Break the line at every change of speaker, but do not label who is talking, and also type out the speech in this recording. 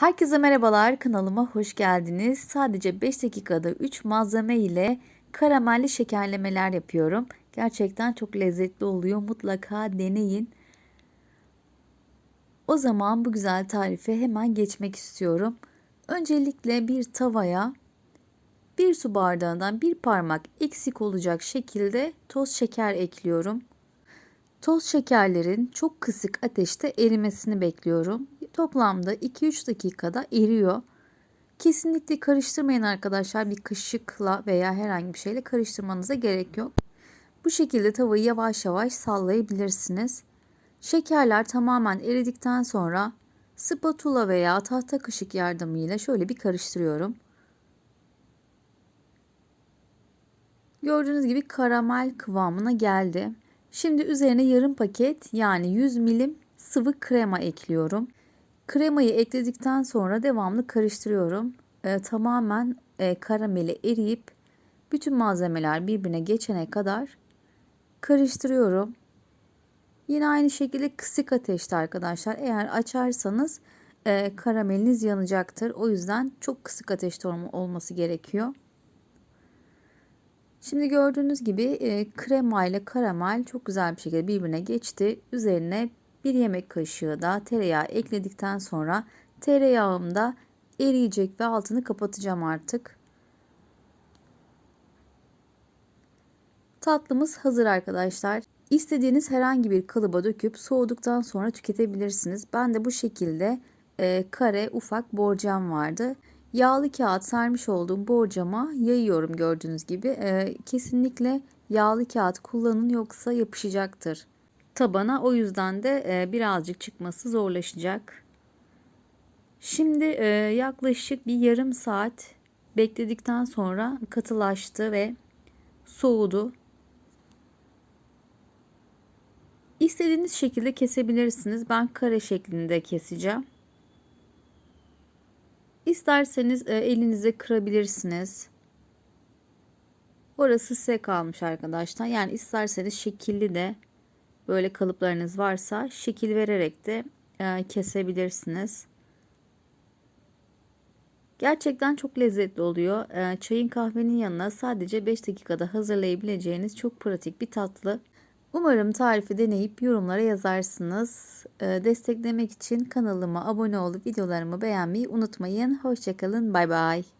Herkese merhabalar, kanalıma hoş geldiniz. Sadece 5 dakikada 3 malzeme ile karamelli şekerlemeler yapıyorum. Gerçekten çok lezzetli oluyor. Mutlaka deneyin. O zaman bu güzel tarife hemen geçmek istiyorum. Öncelikle bir tavaya bir su bardağından bir parmak eksik olacak şekilde toz şeker ekliyorum. Toz şekerlerin çok kısık ateşte erimesini bekliyorum. Toplamda 2-3 dakikada eriyor. Kesinlikle karıştırmayın arkadaşlar. Bir kaşıkla veya herhangi bir şeyle karıştırmanıza gerek yok. Bu şekilde tavayı yavaş yavaş sallayabilirsiniz. Şekerler tamamen eridikten sonra spatula veya tahta kaşık yardımıyla şöyle bir karıştırıyorum. Gördüğünüz gibi karamel kıvamına geldi. Şimdi üzerine yarım paket yani 100 milim sıvı krema ekliyorum. Kremayı ekledikten sonra devamlı karıştırıyorum. E, tamamen e, karameli eriyip bütün malzemeler birbirine geçene kadar karıştırıyorum. Yine aynı şekilde kısık ateşte arkadaşlar. Eğer açarsanız e, karameliniz yanacaktır. O yüzden çok kısık ateşte olması gerekiyor. Şimdi gördüğünüz gibi e, krema ile karamel çok güzel bir şekilde birbirine geçti. Üzerine bir yemek kaşığı da tereyağı ekledikten sonra tereyağım da eriyecek ve altını kapatacağım artık. Tatlımız hazır arkadaşlar. İstediğiniz herhangi bir kalıba döküp soğuduktan sonra tüketebilirsiniz. Ben de bu şekilde e, kare ufak borcam vardı. Yağlı kağıt sermiş olduğum borcama yayıyorum gördüğünüz gibi. E, kesinlikle yağlı kağıt kullanın yoksa yapışacaktır tabana. O yüzden de e, birazcık çıkması zorlaşacak. Şimdi e, yaklaşık bir yarım saat bekledikten sonra katılaştı ve soğudu. İstediğiniz şekilde kesebilirsiniz. Ben kare şeklinde keseceğim. İsterseniz e, elinize kırabilirsiniz. Orası size kalmış arkadaşlar. Yani isterseniz şekilli de böyle kalıplarınız varsa şekil vererek de e, kesebilirsiniz. Gerçekten çok lezzetli oluyor. E, çayın kahvenin yanına sadece 5 dakikada hazırlayabileceğiniz çok pratik bir tatlı. Umarım tarifi deneyip yorumlara yazarsınız. E, desteklemek için kanalıma abone olup videolarımı beğenmeyi unutmayın. Hoşçakalın. Bay bay.